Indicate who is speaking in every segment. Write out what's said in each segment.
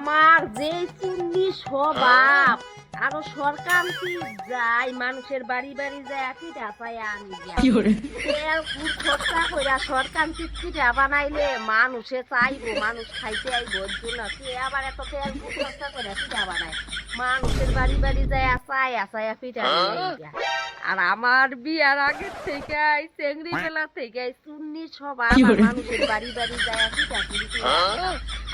Speaker 1: আমার যে চুন্নি স্বভাব আরও সরকার যাই মানুষের বাড়ি বাড়ি যায় যায় তেল খুব খরচা কইরা সরকার পিঠা বানাইলে মানুষে চাইব মানুষ খাইতে আইবো জন্য কে আবার এত তেল খরচা করে পিঠা বানায়? মানুষের বাড়ি বাড়ি যায় আসায় আসায় পিঠা আর আমার বিয়ার আগে থেকে চেংড়ি বেলা থেকে চুন্নি সবার মানুষের বাড়ি বাড়ি যায় পিঠা।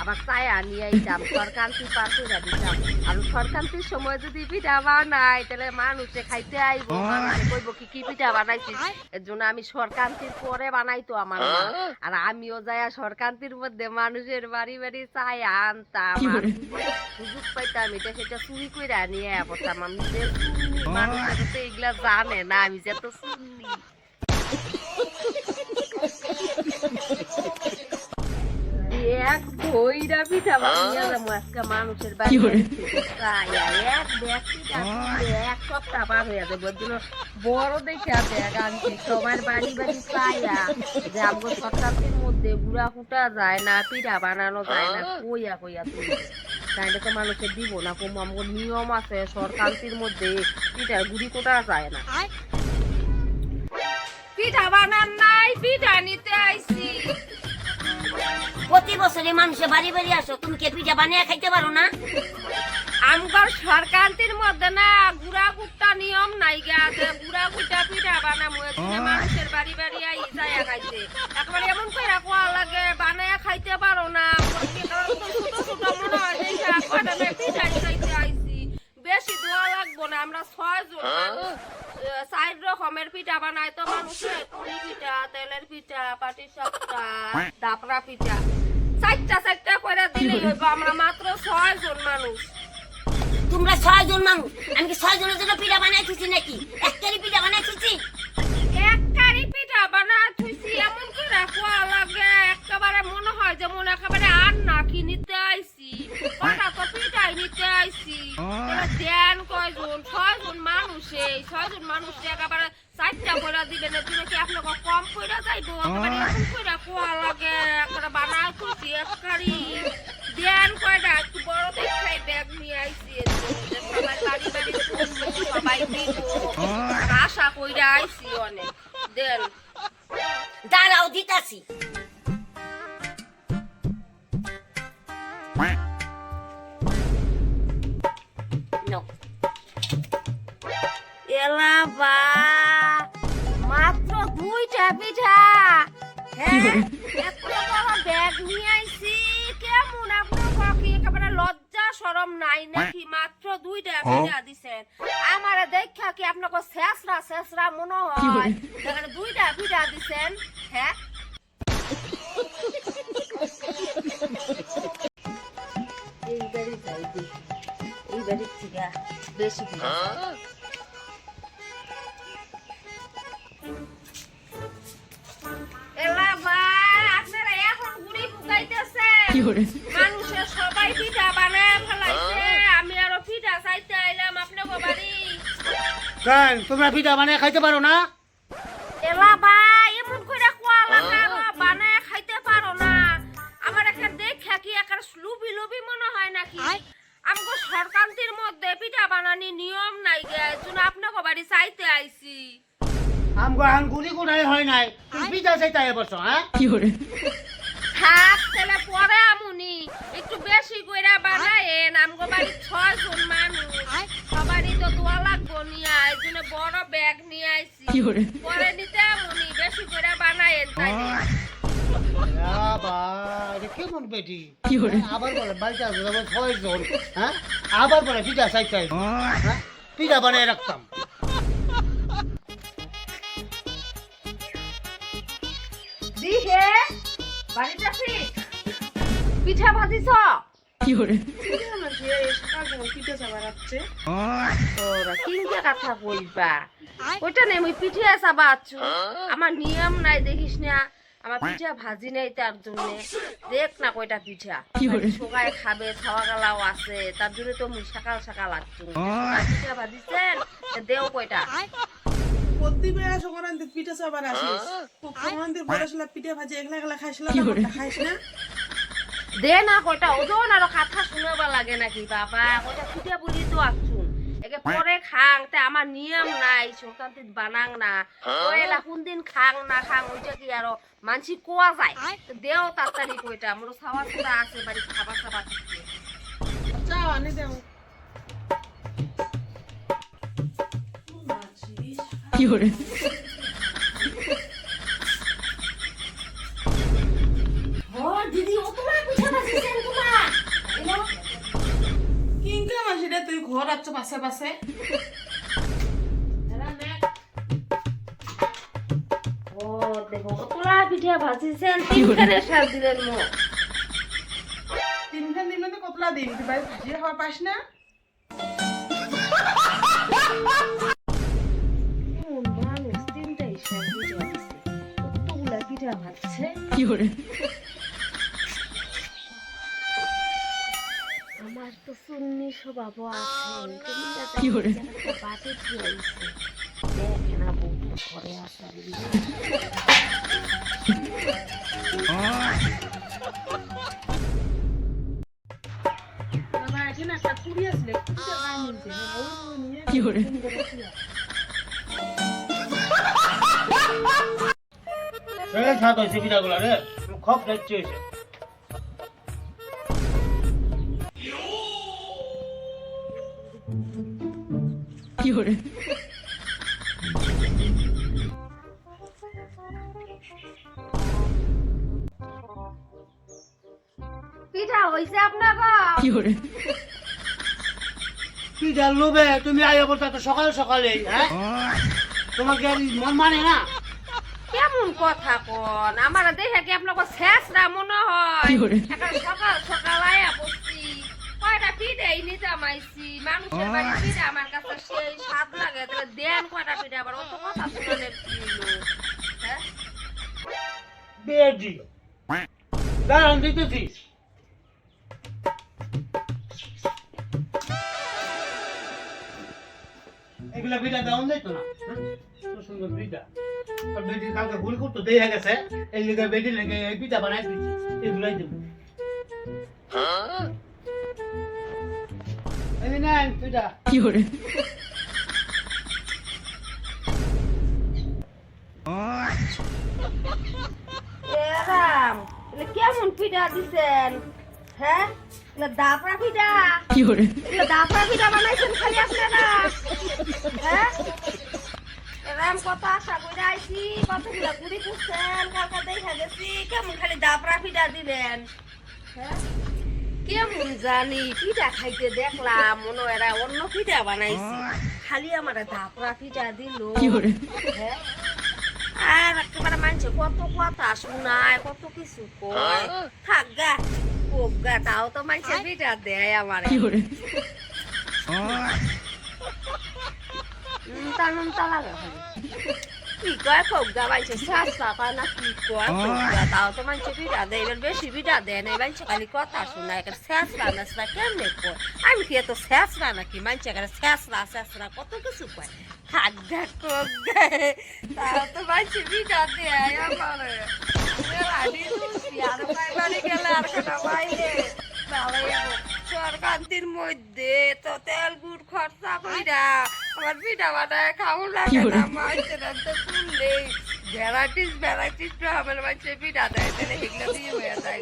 Speaker 1: আবার চায় আনিয়ে আইতাম সরকান্তি পার করে দিতাম আর সরকান্তির সময় যদি পিঠা বানাই তাহলে মানুষে খাইতে আইবো কইবো কি কি পিঠা বানাইছিস? এর জন্য আমি সরকান্তির পরে বানাইতো আমার আর আমিও যাই সরকান্তির মধ্যে মানুষের বাড়ি বাড়ি চাই আনতাম। সুযোগ পাইতাম এটা সেটা চুরি করে নিয়ে পড়তাম আমি যে মানুষের তো এগুলা জানে না আমি যে তো শুননি এক বইরা পিঠা বানিয়ে যাব আজকে মানুষের বাড়ি এক ব্যাগ পিঠা এক সপ্তাহ পার হয়ে যাবে জন্য বড় দেখে আছে এক আনছি সবার বাড়ি বাড়ি চাইয়া যে আমগো সরকারের মধ্যে বুড়া ফুটা যায় না পিঠা বানানো যায় না কইয়া কইয়া তুলবে তাইলে তো মানুষের দিব না কম আমগো নিয়ম আছে সরকারের মধ্যে পিঠা গুড়ি কোটা যায় না। পিঠা বানান নাই পিঠা নিতে আইছি।
Speaker 2: প্রতি বছরে মানুষের বাড়ি বাড়ি আসো, তুমি কে পিঠা বানিয়ে খাইতে পারো না?
Speaker 1: আমগর সরকারের মধ্যে না গুড়া গুড়টা নিয়ম নাই গে আছে। গুড়া গুড়টা পিঠা বানামু মানুষের বাড়ি বাড়ি আই যায় খাইতে। একবার এমন কইরা কোয়া লাগে, বানায়া খাইতে পারো না। ছোট ছোট খাইতে বেশি দোয়া লাগবো না, আমরা ছয় জন মানুষ চার রকমের পিঠা বানাই তো মানুষের পুরি পিঠা তেলের পিঠা পাটি সাপটা দাপড়া পিঠা। চারটা চারটা করে দিলেই হইব আমরা মাত্র ছয় জন মানুষ।
Speaker 2: তোমরা ছয় জন মানুষ? আমি কি ছয় জনের জন্য পিঠা বানাই থুছি নাকি? একটারই পিঠা বানাই থুছি
Speaker 1: এক কারি পিঠা বানা থুইছি এমন করে কোয়া লাগে? একেবারে মনে হয় যে মনে একেবারে আর না কি নিতে আইছি। নিতে আইছি দেন কয়জন ছয়জন মানুষ এই ছয়জন মানুষ একেবারে চারটা করে দিবেন এর জন্য কি আপনাকে কম করে যাইবো একেবারে করে কোয়া লাগে একেবারে বানায় থুইছি এক কারি দেন কয়টা একটু বড় দেখাই ব্যাগ নিয়ে আইছি সবাই বাড়ি আশা কইরা আইছি অনেক দেন
Speaker 2: দাঁড়াও, দিতাছি।
Speaker 1: এলা বা। মাত্র দুইটা পিঠা। হ্যাঁ এত বড় ব্যাগ নিয়ে আইছি। কেমন আপনার কি একেবারে লজ্জা শরম নাই নাকি? মাত্র দুইটা পিঠা দিছেন। আমারে দেখা কি আপনাকে শেষরা শেষরা মনে হয়? যেখানে দুইটা পিঠা দিছেন। হ্যাঁ। যাই দেখি থেকে বেশি মানুষের সবাই পিঠা বানায় ফেলাইছে। আমি আরও পিঠা চাইতে আইলাম আপনাকে বাড়ি।
Speaker 3: কেন তোমরা পিঠা বানিয়ে খাইতে পারো না?
Speaker 1: এলা ভাই এমন করে কোয়া লাগা বানায় খাইতে পারো না। আমার একটা দেখা কি একটা লুবি লুবি মনে হয় নাকি? আমগো সরকান্তির মধ্যে পিঠা বানানি নিয়ম নাই গে জন্য আপনাকে বাড়ি চাইতে আইছি।
Speaker 3: আমগো আন গুলি কোনাই হয় নাই। তুমি পিঠা চাইতে আয় বসো হ্যাঁ?
Speaker 1: থাক তাহলে পরে বেশি আমগো বাড়ি ছয় জন মানুষ। সবারই তো দোয়া লাগবো নিয়ে এই জন্য বড় ব্যাগ নিয়ে আইছি। পরে নিতে বেশি কইরা বানায়েন তাইলে
Speaker 3: কেমন বেটি? হ্যাঁ, আবার বলে বাড়িতে আসবে ছয় জন হ্যাঁ? আবার বলে পিঠা হ্যাঁ? পিঠা বানিয়ে রাখতাম।
Speaker 1: দিহে বাড়িতে পিঠা ভাজিছ কথা কইবা ওইটা নেই মুই পিঠে চাবা আছো আমার নিয়ম নাই দেখিস না আমার পিঠা ভাজি নেই তার জন্য দেখ না কয়টা পিঠা সবাই খাবে খাওয়া গালাও আছে তার জন্য তো মুই সকাল সকাল আসছো। পিঠা ভাজিছেন দেও কয়টা?
Speaker 4: প্রতিবার সকালে পিঠা চাবার আসিস। পিঠা ভাজি একলা একলা খাইছিলাম খাইস না।
Speaker 1: দে না কয়টা ওজন আর কথা শুনে বা লাগে নাকি বাবা? ওটা ছুটে বলি তো আসছুন একে পরে খাং তে আমার নিয়ম নাই সংক্রান্তি বানাং না। ও এলা কোনদিন খাং না খাং ওইটা কি আরও মানসি কোয়া যায়? দেও তাড়াতাড়ি কইটা মোর খাওয়া সুদা আছে বাড়ি খাবার খাবার দিচ্ছে
Speaker 4: আনি দেও।
Speaker 2: ও
Speaker 4: আছো পাশে পাশে
Speaker 1: ও দেখো কতলা পিঠা ভাজিছেন তিনখানে সার দিলেন মো
Speaker 4: তিনখান দিন মধ্যে কতলা দিন বাড়ি ভাজিয়ে পাস না?
Speaker 1: মানুষ তিনটাই সার পিঠা দিছে কতগুলা পিঠা ভাজছে। আমার সুন্নি স্বভাব আছে। তুমি কি করে বউ আসা
Speaker 4: বাবা
Speaker 3: হয়েছে পিঠাগুলা রে। খপ দেখছে হয়েছে
Speaker 1: পিঠা হইছে আপনার
Speaker 3: কি জানলো বে তুমি আইয়া বলতে তো সকালে সকালে হ্যাঁ? তোমাকে আর মন মানে না?
Speaker 1: কেমন কথা কোন? আমার দেখে কি আপনার শেষরা মনে হয়? সকাল সকাল আয়া মানুষের বাড়ি পিঠা আমার কাছে সেই স্বাদ লাগে তাহলে দেন কয়টা পিঠা আবার অত কথা শুনালে হ্যাঁ?
Speaker 3: বেজি। দাঁড়ান দিতেছি। এগুলা দেওয়া যায় তো না? হ্যাঁ? সুন্দর পিঠা আর বেটি কালকে ভুল করতো দেখা গেছে। এই লিগে বেটি লেগে এই বানাই দিচ্ছি এগুলাই দেবো। এই
Speaker 1: এরাম এগুলো কেমন পিঠা দিছেন? হ্যাঁ? দাপড়া পিঠা? এগুলো দাপড়া পিঠা বানাইছেন খালি আপনারা? হ্যাঁ? এরাম কত আশা করে আইছি কতগুলো গুড়ি করছেন কালকে দেখা গেছি কেমন খালি দাপড়া পিঠা দিলেন হ্যাঁ? কেমন জানি পিঠা খাইতে দেখলাম মনে এরা অন্য পিঠা বানাইছি। খালি আমার দাপড়া পিঠা দিল। হ্যাঁ? আর একেবারে মানছে কত কথা শোনায় কত কিছু কয়। থাক গা কোক গা তাও তো মানছে পিঠা দেয় আমার। তার নাম তালা গা মানছে শ্বাস না তাও তো মানছে পিঠা দেয় এবার বেশি পিঠা দেয় না খালি কথা শোনায় এখানে শেষ রান্না সেটা কেমনে কয় আমি কি এত শেষ কি কত কিছু কয় থাক গা কোক গা তাও তো মানছে পিঠা দেয় আমার আর বাইরে গেলে আর ভালোই সরকান্তির মধ্যে তো তেল গুড় খরচা কইরা আমার পিঠা বানায় খাও লাগে না মাছের তো শুনলেই ভ্যারাইটিস ভ্যারাইটিস আমার মাঝে পিঠা দেয় তাহলে এগুলো দিয়ে হয়ে যায়।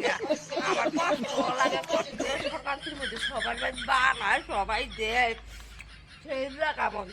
Speaker 1: আমার কষ্ট লাগে কষ্ট। সরকান্তির মধ্যে সবার বাড়ি বানায় সবাই দেয়। সেই জায়গা মন